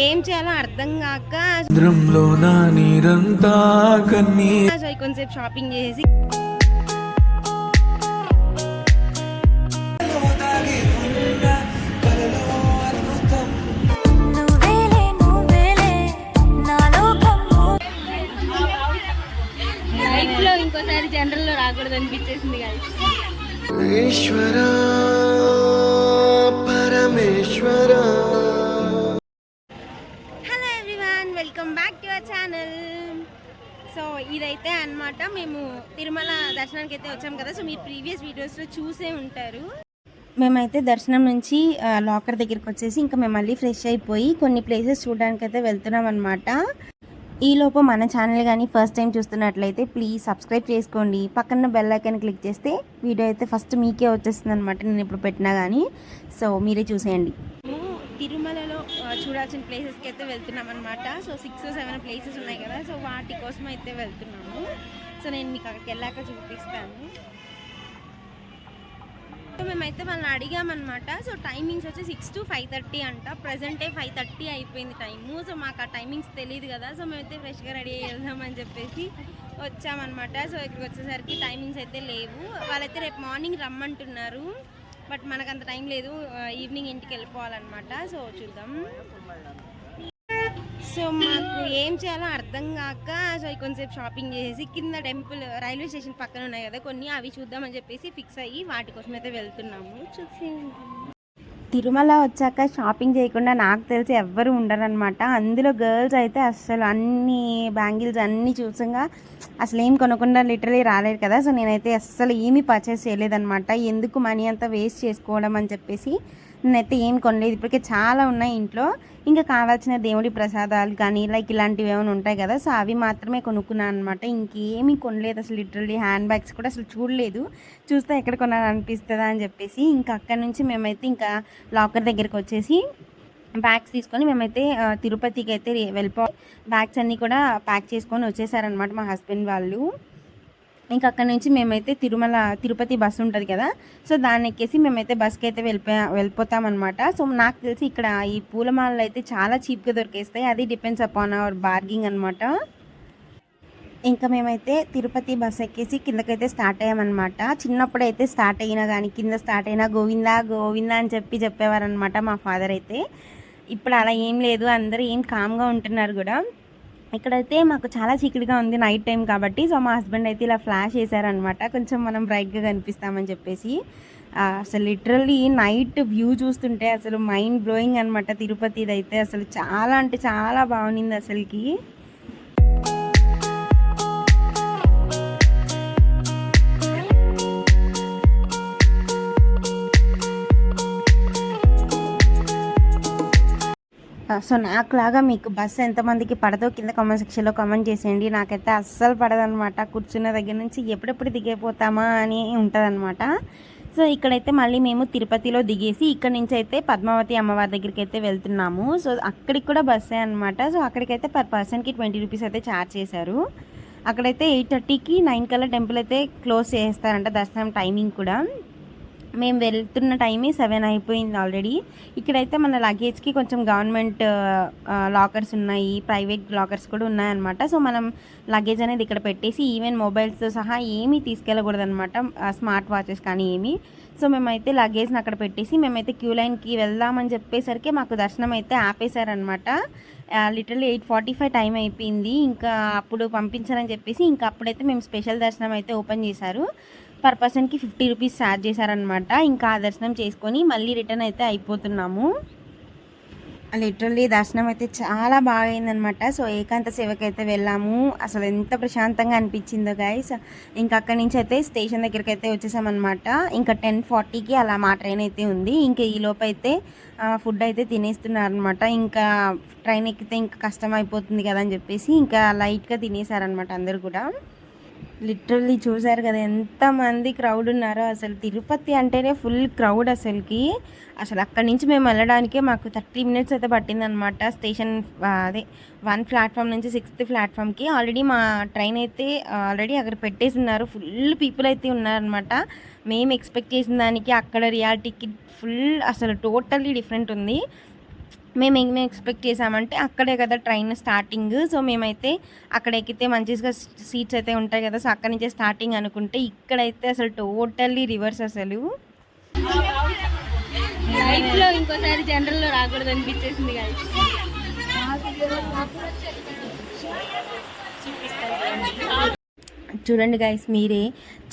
ఏం చేయాలో అర్థం కాక సముద్రంలో నా నీరంతా కన్నీ సో కొంచెంసేపు షాపింగ్ చేసి నువ్వేలే నువ్వేలే నా లోకం లైఫ్లో ఇంకోసారి జనరల్లో రాకూడదు అనిపించేసింది కదా. ఈశ్వర పరమేశ్వర. సో ఇదైతే అన్నమాట. మేము తిరుమల దర్శనానికి అయితే వచ్చాం కదా సో మీరు ప్రీవియస్ వీడియోస్లో చూసే ఉంటారు. మేమైతే దర్శనం నుంచి లాకర్ దగ్గరికి వచ్చేసి ఇంకా మేము మళ్ళీ ఫ్రెష్ అయిపోయి కొన్ని ప్లేసెస్ చూడడానికి అయితే వెళ్తున్నాం అనమాట ఈలోపు మన ఛానల్ కానీ ఫస్ట్ టైం చూస్తున్నట్లయితే ప్లీజ్ సబ్స్క్రైబ్ చేసుకోండి. పక్కన బెల్ ఐకాన్ క్లిక్ చేస్తే వీడియో అయితే ఫస్ట్ మీకే వచ్చేస్తుంది అనమాట నేను ఇప్పుడు పెట్టినా కానీ సో మీరే చూసేయండి. తిరుమలలో చూడాల్సిన ప్లేసెస్కి అయితే వెళ్తున్నాం అనమాట సో సిక్స్ సెవెన్ ప్లేసెస్ ఉన్నాయి కదా. సో వాటి కోసం అయితే వెళ్తున్నాము. సో నేను మీకు అక్కడికి వెళ్ళాక చూపిస్తాను. సో మేమైతే వాళ్ళని అడిగామన్నమాట. సో టైమింగ్స్ వచ్చి సిక్స్ టు ఫైవ్ థర్టీ అంట. ప్రజెంటే ఫైవ్ థర్టీ అయిపోయింది టైము సో మాకు ఆ టైమింగ్స్ తెలియదు కదా. సో మేమైతే ఫ్రెష్గా రెడీ అయ్యి వెళ్దామని చెప్పేసి వచ్చామన్నమాట. సో ఇక్కడికి వచ్చేసరికి టైమింగ్స్ అయితే లేవు. వాళ్ళైతే రేపు మార్నింగ్ రమ్మంటున్నారు. బట్ మనకు అంత టైం లేదు. ఈవినింగ్ ఇంటికి వెళ్ళిపోవాలన్నమాట. సో చూద్దాం. సో మాకు ఏం చేయాలో అర్థం కాక సో కొంచెంసేపు షాపింగ్ చేసేసి కింద టెంపుల్ రైల్వే స్టేషన్ పక్కన ఉన్నాయి కదా కొన్ని అవి చూద్దామని చెప్పేసి ఫిక్స్ అయ్యి వాటి కోసం అయితే వెళ్తున్నాము. చూసి తిరుమల వచ్చాక షాపింగ్ చేయకుండా నాకు తెలిసి ఎవ్వరు ఉండరనమాట అందులో గర్ల్స్ అయితే అసలు అన్ని బ్యాంగిల్స్ అన్నీ చూసంగా అసలు ఏం కొనకుండా లిటరలీ రాలేదు కదా. సో నేనైతే అస్సలు ఏమీ పర్చేస్ చేయలేదన్నమాట. ఎందుకు మనీ అంతా వేస్ట్ చేసుకోవడం అని చెప్పేసి నేనైతే ఏం కొనలేదు. ఇప్పటికే చాలా ఉన్నాయి ఇంట్లో. ఇంకా కావాల్సిన దేవుడి ప్రసాదాలు కానీ లైక్ ఇలాంటివి ఏమైనా ఉంటాయి కదా సో అవి మాత్రమే కొనుక్కున్నాను అనమాట ఇంకేమీ కొనలేదు. అసలు లిటరల్లీ హ్యాండ్ బ్యాగ్స్ కూడా అసలు చూడలేదు. చూస్తే ఎక్కడ కొనాలనిపిస్తుందా అని చెప్పేసి ఇంకా అక్కడి నుంచి మేమైతే ఇంకా లాకర్ దగ్గరికి వచ్చేసి బ్యాగ్స్ తీసుకొని మేమైతే తిరుపతికి అయితే వెళ్ళిపో బ్యాగ్స్ అన్నీ కూడా ప్యాక్ చేసుకొని వచ్చేసారనమాట మా హస్బెండ్ వాళ్ళు. ఇంకా అక్కడ నుంచి మేమైతే తిరుమల తిరుపతి బస్సు ఉంటుంది కదా సో దాన్ని ఎక్కేసి మేమైతే బస్కి అయితే వెళ్ళిపో వెళ్ళిపోతామన్నమాట. సో నాకు తెలిసి ఇక్కడ ఈ పూలమాలలు అయితే చాలా చీప్గా దొరికేస్తాయి. అది డిపెండ్స్ అపాన్ అవర్ బార్గింగ్ అనమాట ఇంకా మేమైతే తిరుపతి బస్ ఎక్కేసి కిందకైతే స్టార్ట్ అయ్యామన్నమాట. చిన్నప్పుడు అయితే స్టార్ట్ అయినా కానీ కింద స్టార్ట్ అయినా గోవిందా గోవిందా అని చెప్పి చెప్పేవారనమాట మా ఫాదర్ అయితే. ఇప్పుడు అలా ఏం లేదు అందరూ ఏం కామ్గా ఉంటున్నారు కూడా. ఇక్కడైతే మాకు చాలా చీకటిగా ఉంది నైట్ టైం కాబట్టి సో మా హస్బెండ్ అయితే ఇలా ఫ్లాష్ చేశారనమాట. కొంచెం మనం బ్రైట్గా కనిపిస్తామని చెప్పేసి. అసలు లిటరల్లీ నైట్ వ్యూ చూస్తుంటే అసలు మైండ్ బ్లోయింగ్ అనమాట తిరుపతిది అయితే అసలు చాలా అంటే చాలా బాగుంది అసలుకి. సో నాకులాగా మీకు బస్సు ఎంతమందికి పడదో కింద కామెంట్ సెక్షన్లో కామెంట్ చేసేయండి. నాకైతే అస్సలు పడదనమాట. కూర్చున్న దగ్గర నుంచి ఎప్పుడెప్పుడు దిగైపోతామా అని ఉంటుందన్నమాట సో ఇక్కడైతే మళ్ళీ మేము తిరుపతిలో దిగేసి ఇక్కడ నుంచి అయితే పద్మావతి అమ్మవారి దగ్గరికి అయితే వెళ్తున్నాము. సో అక్కడికి కూడా బస్సే అనమాట. సో అక్కడికైతే పర్ పర్సన్కి ట్వంటీ రూపీస్ అయితే ఛార్జ్ చేశారు. అక్కడైతే ఎయిట్ థర్టీకి నైన్ కల్లా టెంపుల్ అయితే క్లోజ్ చేస్తారంట దర్శనం టైమింగ్ కూడా. మేము వెళ్తున్న టైమే సెవెన్ అయిపోయింది ఆల్రెడీ. ఇక్కడైతే మన లగేజ్కి కొంచెం గవర్నమెంట్ లాకర్స్ ఉన్నాయి ప్రైవేట్ లాకర్స్ కూడా ఉన్నాయన్నమాట. సో మనం లగేజ్ అనేది ఇక్కడ పెట్టేసి ఈవెన్ మొబైల్స్తో సహా ఏమీ తీసుకెళ్ళకూడదనమాట స్మార్ట్ వాచెస్ కానీ ఏమీ. సో మేమైతే లగేజ్ని అక్కడ పెట్టేసి మేమైతే క్యూ లైన్కి వెళ్దామని చెప్పేసరికి మాకు దర్శనం అయితే ఆపేశారనమాట literally eight forty five time అయిపోయింది. ఇంకా అప్పుడు పంపించారని చెప్పేసి ఇంకా అప్పుడైతే మేము స్పెషల్ దర్శనం అయితే ఓపెన్ చేశారు. పర్ పర్సన్కి ఫిఫ్టీ రూపీస్ ఛార్జ్ చేశారనమాట ఇంకా ఆ దర్శనం చేసుకొని మళ్ళీ రిటర్న్ అయితే అయిపోతున్నాము. లిటరల్లీ దర్శనం అయితే చాలా బాగా అయిందనమాట సో ఏకాంత సేవకి అయితే వెళ్ళాము. అసలు ఎంత ప్రశాంతంగా అనిపించిందో గైస్ ఇంకా అక్కడి నుంచి అయితే స్టేషన్ దగ్గరికి అయితే వచ్చేసామన్నమాట. ఇంకా టెన్ ఫార్టీకి అలా మా ట్రైన్ అయితే ఉంది. ఇంకా ఈ లోపు అయితే ఫుడ్ అయితే తినేస్తున్నారు అనమాట ఇంకా ట్రైన్ ఎక్కితే ఇంకా కష్టం అయిపోతుంది కదా అని చెప్పేసి ఇంకా లైట్గా తినేసారనమాట అందరు కూడా. లిటరల్లీ చూసారు కదా ఎంతమంది క్రౌడ్ ఉన్నారో అసలు. తిరుపతి అంటేనే ఫుల్ క్రౌడ్ అసలుకి. అసలు అక్కడి నుంచి మేము వెళ్ళడానికే మాకు థర్టీ మినిట్స్ అయితే పట్టిందనమాట స్టేషన్ అదే వన్ ప్లాట్ఫామ్ నుంచి సిక్స్త్ ప్లాట్ఫామ్కి. ఆల్రెడీ మా ట్రైన్ అయితే ఆల్రెడీ అక్కడ పెట్టేసి ఉన్నారు. ఫుల్ పీపుల్ అయితే ఉన్నారనమాట మేము ఎక్స్పెక్ట్ చేసిన దానికి అక్కడ రియాలిటీకి ఫుల్ అసలు టోటల్లీ డిఫరెంట్ ఉంది. మేము ఏం ఎక్స్పెక్ట్ చేసామంటే అక్కడే కదా ట్రైన్ స్టార్టింగ్ సో మేమైతే అక్కడ ఎక్కితే మంచిగా సీట్స్ అయితే ఉంటాయి కదా. సో అక్కడి నుంచే స్టార్టింగ్ అనుకుంటే ఇక్కడైతే అసలు టోటల్లీ రివర్స్ అసలు. లైఫ్లో ఇంకోసారి జనరల్లో రాకూడదు అనిపించేసింది కదా. చూడండి గైస్ మీరే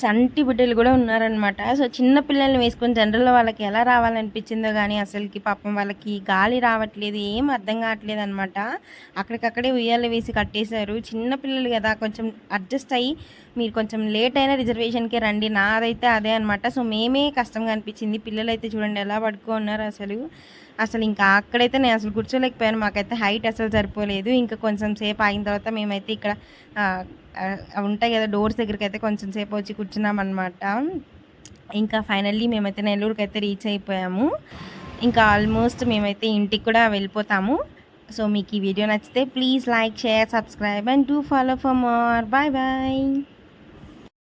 చంటి బిడ్డలు కూడా ఉన్నారనమాట సో చిన్న పిల్లల్ని వేసుకొని జనరల్లో వాళ్ళకి ఎలా రావాలనిపించిందో కానీ అసలుకి పాపం వాళ్ళకి గాలి రావట్లేదు ఏం అర్థం కావట్లేదు అనమాట అక్కడికక్కడే ఉయ్యాలు వేసి కట్టేశారు. చిన్న పిల్లలు కదా కొంచెం అడ్జస్ట్ అయ్యి మీరు కొంచెం లేట్ అయినా రిజర్వేషన్కే రండి. నాదైతే అదే అనమాట సో మేమే కష్టంగా అనిపించింది. పిల్లలు అయితే చూడండి ఎలా పడుకో ఉన్నారు అసలు. అసలు ఇంకా అక్కడైతే నేను అసలు కూర్చోలేకపోయాను మాకైతే హైట్ అసలు సరిపోలేదు. ఇంకా కొంచెం సేపు ఆగిన తర్వాత మేమైతే ఇక్కడ ఉంటాయి కదా డోర్స్ దగ్గరికి అయితే కొంచెం సేపు వచ్చి కూర్చున్నాం అనమాట ఇంకా ఫైనల్లీ మేమైతే నెల్లూరుకి అయితే రీచ్ అయిపోయాము. ఇంకా ఆల్మోస్ట్ మేమైతే ఇంటికి కూడా వెళ్ళిపోతాము. సో మీకు ఈ వీడియో నచ్చితే please like share subscribe and do follow for more. Bye bye.